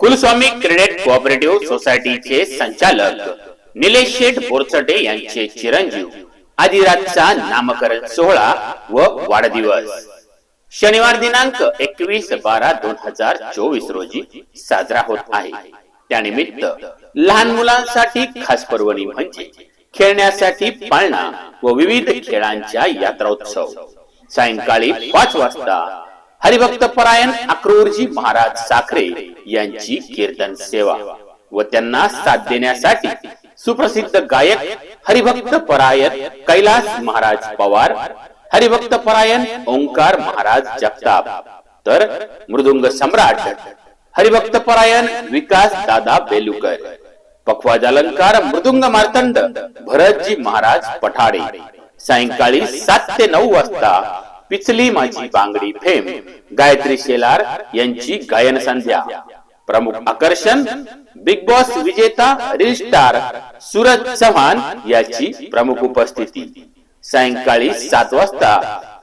कुलस्वामी credit cooperative सोसायटीचे संचालक निलेश शेठ बोरचटे यांचे चिरंजीव. आदिराजचा नामकरण सोहळा व वाढदिवस. शनिवार दिनांक एकवीस बारा दोन हजार चोवीस रोजी साजरा होत आहे. त्यानिमित्त लहान मुलांसाठी खास पर्वणी म्हणजे खेळण्यासाठी पाळणा व विविध खेळांच्या यात्रोत्सव सायंकाळी पाच वाजता हरिभक्त परायण अक्रूरजी महाराज साखरे यांची कीर्तन सेवा व त्यांना साथ देण्यासाठी सुप्रसिद्ध गायक हरिभक्त परायण कैलास महाराज पवार हरिभक्त परायण ओंकार महाराज जगताप तर मृदुंग सम्राट हरिभक्त परायण विकास दादा बेलुकर पखवाज अलंकार मृदुंग मार्तंड भरतजी महाराज पठाडे सायंकाळी सात ते नऊ वाजता पिचली माझी बांगडी फेम. गायत्री शेलार यांची गायन संध्या. प्रमुख आकर्षण बिग बॉस विजेता रील स्टार सूरज चव्हाण याची प्रमुख उपस्थिती. सायंकाळी सात वाजता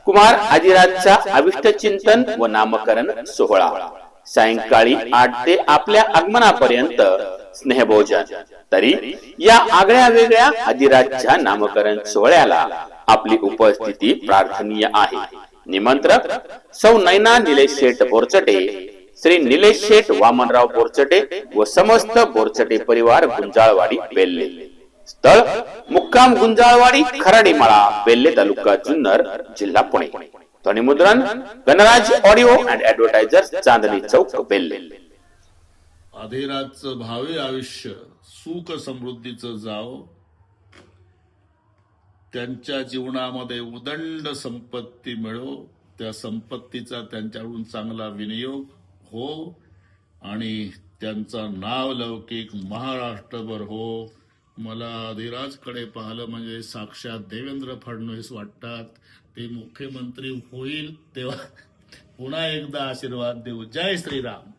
कुमार आदिराजचा अविष्ट चिंतन व नामकरण सोहळा. सायंकाळी आठ ते आपल्या आगमनापर्यंत स्नेहभोजन. तरी या आगळ्या वेगळ्या आदिराजच्या नामकरण सोहळ्याला आपली उपस्थिती प्रार्थनीय आहे. निमंत्रक सौ नैना निलेश शेठ बोरचटे श्री निलेश शेठ वामनराव बोरचटे व समस्त बोरचटे परिवार गुंजाळवाडी बेल्ले. स्थळ मुक्काम गुंजाळवाडी खराडीमाळा बेल्ले तालुका जुन्नर जिल्हा पुणे. ध्वनिमुद्रण Ganraj audio and advertiser Chandni Chowk Belhe. अधिराजचं भावी आयुष्य सुख समृद्धीचं जाव त्यांच्या जीवनामध्ये उदंड संपत्ती मिळो त्या संपत्तीचा त्यांच्याकडून चांगला विनियोग हो आणि त्यांचा नाव लौकिक महाराष्ट्रभर हो. मला अधिराजकडे पाहिलं म्हणजे साक्षात देवेंद्र फडणवीस वाटतात ते मुख्यमंत्री होईल तेव्हा पुन्हा एकदा आशीर्वाद देऊ. जय श्रीराम.